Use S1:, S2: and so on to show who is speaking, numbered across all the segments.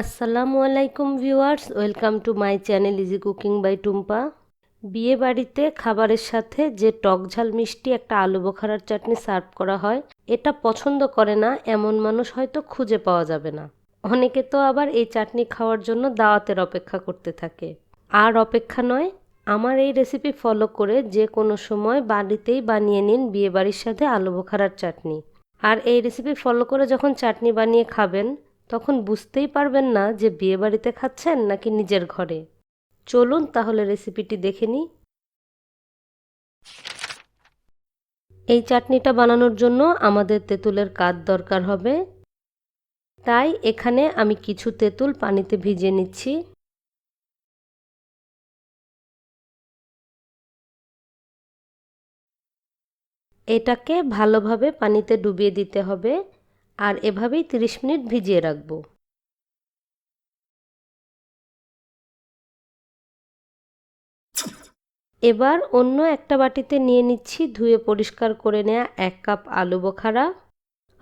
S1: আসসালামু আলাইকুম viewers, welcome to my channel easy cooking by Tumpa. বিয়ে বাড়িতে খাবারের সাথে যে টক ঝাল মিষ্টি একটা আলু বোখারার চাটনি সার্ভ করা হয়, এটা পছন্দ করে না, এমন মানুষ হয়তো খুঁজে পাওয়া যাবে না। অনেকে তো আবার এই চাটনি খাওয়ার জন্য দাওয়াতের অপেক্ষা করতে থাকে। আর অপেক্ষা নয়, আমার এই রেসিপি ফলো করে যে কোনো সময় বাড়িতেই বানিয়ে নিন বিয়ে বাড়ির সাথে আলু বোখারার চাটনি। আর এই রেসিপি ফলো করে যখন চাটনি বানিয়ে খাবেন তখন বুঝতেই পারবেন না যে বিয়ে বাড়িতে খাচ্ছেন নাকি নিজের ঘরে। চলুন তাহলে রেসিপিটি দেখে নিই। এই চাটনিটা বানানোর জন্য আমাদের তেঁতুলের কাঠ দরকার হবে। তাই এখানে আমি কিছু তেঁতুল পানিতে ভিজিয়ে নিচ্ছি। এটাকে ভালোভাবে পানিতে ডুবিয়ে দিতে হবে। আর এভাবেই 30 মিনিট ভিজিয়ে রাখব। এবার অন্য একটা বাটিতে নিয়ে নিচ্ছি ধুয়ে পরিষ্কার করে নেওয়া এক কাপ আলু বোখারা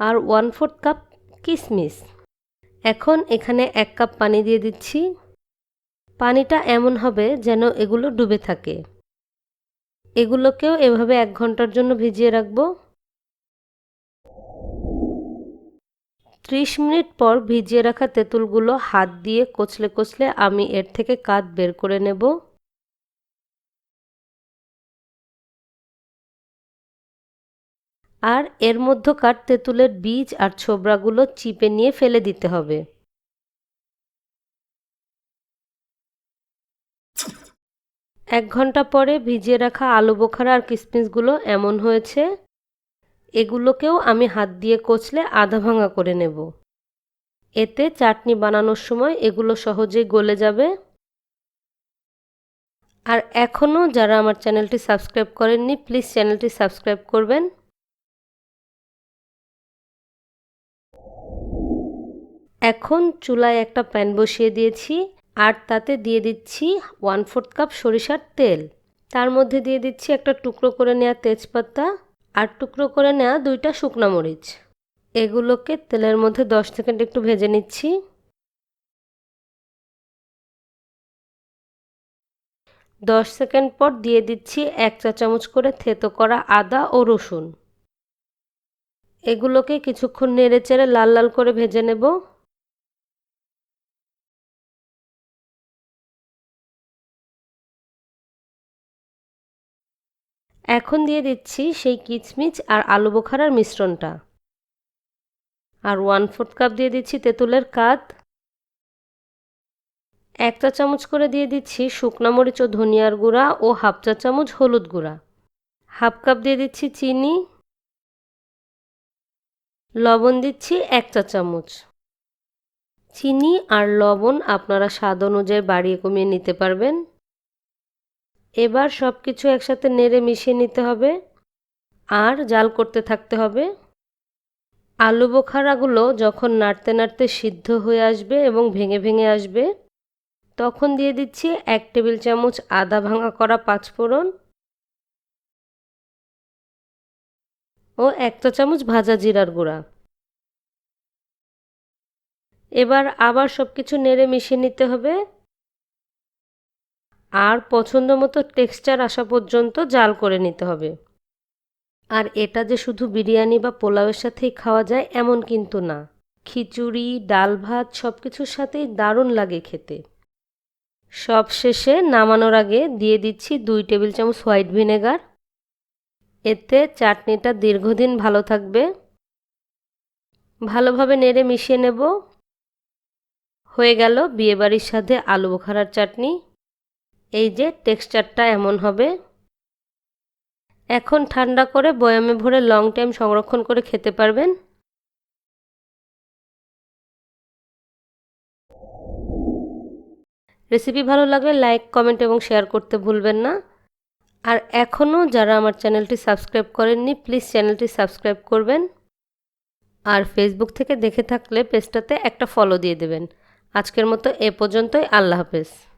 S1: আর ওয়ান ফোর্থ কাপ কিশমিশ এখন এখানে এক কাপ পানি দিয়ে দিচ্ছি। পানিটা এমন হবে যেন এগুলো ডুবে থাকে। এগুলোকেও এভাবে এক ঘণ্টার জন্য ভিজিয়ে রাখব। ত্রিশ মিনিট পর ভিজিয়ে রাখা তেঁতুলগুলো হাত দিয়ে কচলে কচলে আমি এর থেকে কাত বের করে নেব। আর এর মধ্যকার তেঁতুলের বীজ আর ছোবড়াগুলো চিপে নিয়ে ফেলে দিতে হবে। এক ঘণ্টা পরে ভিজিয়ে রাখা আলু বোখারা আর কিসমিসগুলো এমন হয়েছে। এগুলোকেও আমি হাত দিয়ে কচলে আধা ভাঙা করে নেব। এতে চাটনি বানানোর সময় এগুলো সহজেই গলে যাবে। আর এখনও যারা আমার চ্যানেলটি সাবস্ক্রাইব করেননি, প্লিজ চ্যানেলটি সাবস্ক্রাইব করবেন। এখন চুলায় একটা প্যান বসিয়ে দিয়েছি, আর তাতে দিয়ে দিচ্ছি ওয়ান ফোর্থ কাপ সরিষার তেল। তার মধ্যে দিয়ে দিচ্ছি একটা টুকরো করে নেওয়া তেজপাতা। আর টুকরো করে নেওয়া দুইটা শুকনো মরিচ। এগুলোকে তেলের মধ্যে দশ সেকেন্ড একটু ভেজে নিচ্ছি। দশ সেকেন্ড পর দিয়ে দিচ্ছি এক চা চামচ করে থেতো করা আদা ও রসুন। এগুলোকে কিছুক্ষণ নেড়ে চেড়ে লাল লাল করে ভেজে নেব। এখন দিয়ে দিচ্ছি সেই কিচমিচ আর আলু বোখারার মিশ্রণটা। আর ওয়ান ফোর্থ কাপ দিয়ে দিচ্ছি তেঁতুলের কাত। এক চা চামচ করে দিয়ে দিচ্ছি শুকনো মরিচ ও ধনিয়ার গুঁড়া ও হাফ চা চামচ হলুদ গুঁড়া। হাফ কাপ দিয়ে দিচ্ছি চিনি। লবণ দিচ্ছি এক চা চামচ। চিনি আর লবণ আপনারা স্বাদ অনুযায়ী বাড়িয়ে কমিয়ে নিতে পারবেন। এবার সব কিছু একসাথে নেড়ে মিশিয়ে নিতে হবে। আর জাল করতে থাকতে হবে। আলু বোখারাগুলো যখন নাড়তে নাড়তে সিদ্ধ হয়ে আসবে এবং ভেঙে ভেঙে আসবে, তখন দিয়ে দিচ্ছি এক টেবিল চামচ আদা ভাঙা করা পাঁচফোড়ন ও একটা চামচ ভাজা জিরার গুঁড়া। এবার আবার সব কিছু নেড়ে মিশিয়ে নিতে হবে। আর পছন্দ মতো টেক্সচার আসা পর্যন্ত জাল করে নিতে হবে। আর এটা যে শুধু বিরিয়ানি বা পোলাওয়ের সাথেই খাওয়া যায়, এমন কিন্তু না। খিচুড়ি, ডাল ভাত সব কিছুর সাথেই দারুণ লাগে খেতে। সব শেষে নামানোর আগে দিয়ে দিচ্ছি দুই টেবিল চামচ হোয়াইট ভিনেগার। এতে চাটনিটা দীর্ঘদিন ভালো থাকবে। ভালোভাবে নেড়ে মিশিয়ে নেব। হয়ে গেল বিয়েবাড়ির সাথে আলু বোখারার চাটনি। এই যে টেক্সচারটা এমন হবে। এখন ঠান্ডা করে বয়ামে ভরে লং টাইম সংরক্ষণ করে খেতে পারবেন। রেসিপি ভালো লাগলে লাইক, কমেন্ট এবং শেয়ার করতে ভুলবেন না। আর এখনও যারা আমার চ্যানেলটি সাবস্ক্রাইব করেননি, প্লিজ চ্যানেলটি সাবস্ক্রাইব করবেন। আর ফেসবুক থেকে দেখে থাকলে পেজটাতে একটা ফলো দিয়ে দেবেন। আজকের মতো এ পর্যন্তই, আল্লাহ হাফেজ।